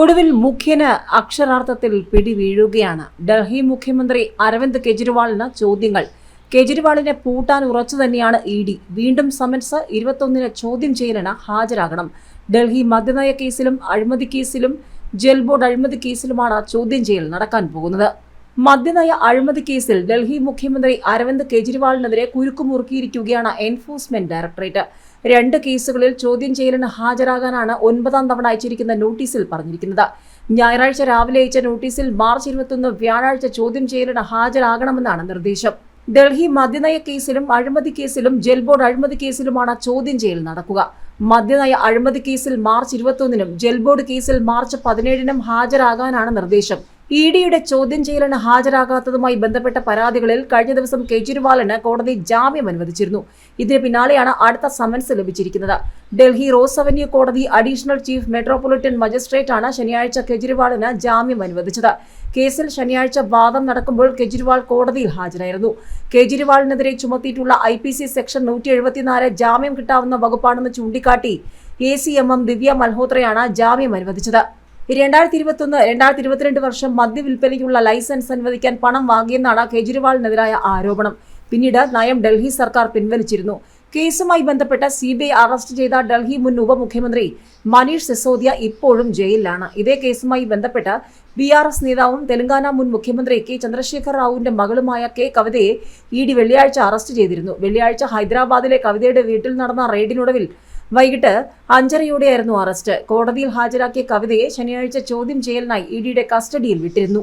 ഒടുവിൽ മുഖ്യന് അക്ഷരാർത്ഥത്തിൽ പിടിവീഴുകയാണ്. ഡൽഹി മുഖ്യമന്ത്രി അരവിന്ദ് കെജ്രിവാളിന് ചോദ്യങ്ങൾ. കെജ്രിവാളിനെ പൂട്ടാൻ ഉറച്ചു തന്നെയാണ് ഇ ഡി. വീണ്ടും സമൻസ് ഇരുപത്തൊന്നിന് ചോദ്യം ചെയ്യലിന് ഹാജരാകണം. ഡൽഹി മദ്യനയ കേസിലും അഴിമതി കേസിലും ജൽ ബോർഡ് അഴിമതി കേസിലുമാണ് ചോദ്യം ചെയ്യൽ നടക്കാൻ പോകുന്നത്. മദ്യനയ അഴിമതി കേസിൽ ഡൽഹി മുഖ്യമന്ത്രി അരവിന്ദ് കെജ്രിവാളിനെതിരെ കുരുക്കുമുറുക്കിയിരിക്കുകയാണ് എൻഫോഴ്സ്മെന്റ് ഡയറക്ടറേറ്റ് രണ്ട് കേസുകളിൽ ചോദ്യം ചെയ്യലിന് ഹാജരാകാനാണ് ഒൻപതാം തവണ അയച്ചിരിക്കുന്ന നോട്ടീസിൽ പറഞ്ഞിരിക്കുന്നത്. ഞായറാഴ്ച രാവിലെ അയച്ച നോട്ടീസിൽ മാർച്ച് ഇരുപത്തൊന്ന് വ്യാഴാഴ്ച ചോദ്യം ചെയ്യലിന് ഹാജരാകണമെന്നാണ് നിർദ്ദേശം. ഡൽഹി മദ്യനയ കേസിലും അഴിമതി കേസിലും ജൽ ബോർഡ് അഴിമതി കേസിലുമാണ് ചോദ്യം ചെയ്യൽ നടക്കുക. മദ്യനയ അഴിമതി കേസിൽ മാർച്ച് ഇരുപത്തൊന്നിനും ജൽ ബോർഡ് കേസിൽ മാർച്ച് പതിനേഴിനും ഹാജരാകാനാണ് നിർദ്ദേശം. ഇ ഡിയുടെ ചോദ്യം ചെയ്യലിന് ഹാജരാകാത്തതുമായി ബന്ധപ്പെട്ട പരാതികളിൽ കഴിഞ്ഞ ദിവസം കെജ്രിവാളിന് കോടതി ജാമ്യം അനുവദിച്ചിരുന്നു. ഇതിന് പിന്നാലെയാണ് അടുത്ത സമൻസ് ലഭിച്ചിരിക്കുന്നത്. ഡൽഹി റോസ് അവന്യൂ കോടതി അഡീഷണൽ ചീഫ് മെട്രോപൊളിറ്റൻ മജിസ്ട്രേറ്റ് ആണ് ശനിയാഴ്ച കെജ്രിവാളിന് ജാമ്യം അനുവദിച്ചത്. കേസിൽ ശനിയാഴ്ച വാദം നടക്കുമ്പോൾ കെജ്രിവാൾ കോടതിയിൽ ഹാജരായിരുന്നു. കെജ്രിവാളിനെതിരെ ചുമത്തിയിട്ടുള്ള ഐ പി സി സെക്ഷൻ നൂറ്റി എഴുപത്തിനാല് ജാമ്യം കിട്ടാവുന്ന വകുപ്പാണെന്ന് ചൂണ്ടിക്കാട്ടി A C M M Divya മൽഹോത്രയാണ് ജാമ്യം അനുവദിച്ചത്. രണ്ടായിരത്തി ഇരുപത്തൊന്ന് രണ്ടായിരത്തി ഇരുപത്തിരണ്ട് വർഷം മദ്യവിൽപ്പനയ്ക്കുള്ള ലൈസൻസ് അനുവദിക്കാൻ പണം വാങ്ങിയെന്നാണ് കെജ്രിവാളിനെതിരായ ആരോപണം. പിന്നീട് നയം ഡൽഹി സർക്കാർ പിൻവലിച്ചിരുന്നു. കേസുമായി ബന്ധപ്പെട്ട് സി ബി ഐ അറസ്റ്റ് ചെയ്ത ഡൽഹി മുൻ ഉപമുഖ്യമന്ത്രി മനീഷ് സിസോദിയ ഇപ്പോഴും ജയിലിലാണ്. ഇതേ കേസുമായി ബന്ധപ്പെട്ട് ബി ആർ എസ് നേതാവും തെലങ്കാന മുൻ മുഖ്യമന്ത്രി കെ ചന്ദ്രശേഖർ റാവുവിന്റെ മകളുമായ കെ കവിതയെ ഇ ഡി വെള്ളിയാഴ്ച അറസ്റ്റ് ചെയ്തിരുന്നു. വെള്ളിയാഴ്ച ഹൈദരാബാദിലെ കവിതയുടെ വീട്ടിൽ നടന്ന റെയ്ഡിനൊടുവിൽ വൈകിട്ട് അഞ്ചരയോടെയായിരുന്നു അറസ്റ്റ്. കോടതിയിൽ ഹാജരാക്കിയ കവിതയെ ശനിയാഴ്ച ചോദ്യം ചെയ്യലിനായി ഇഡിയുടെ കസ്റ്റഡിയിൽ വിട്ടിരുന്നു.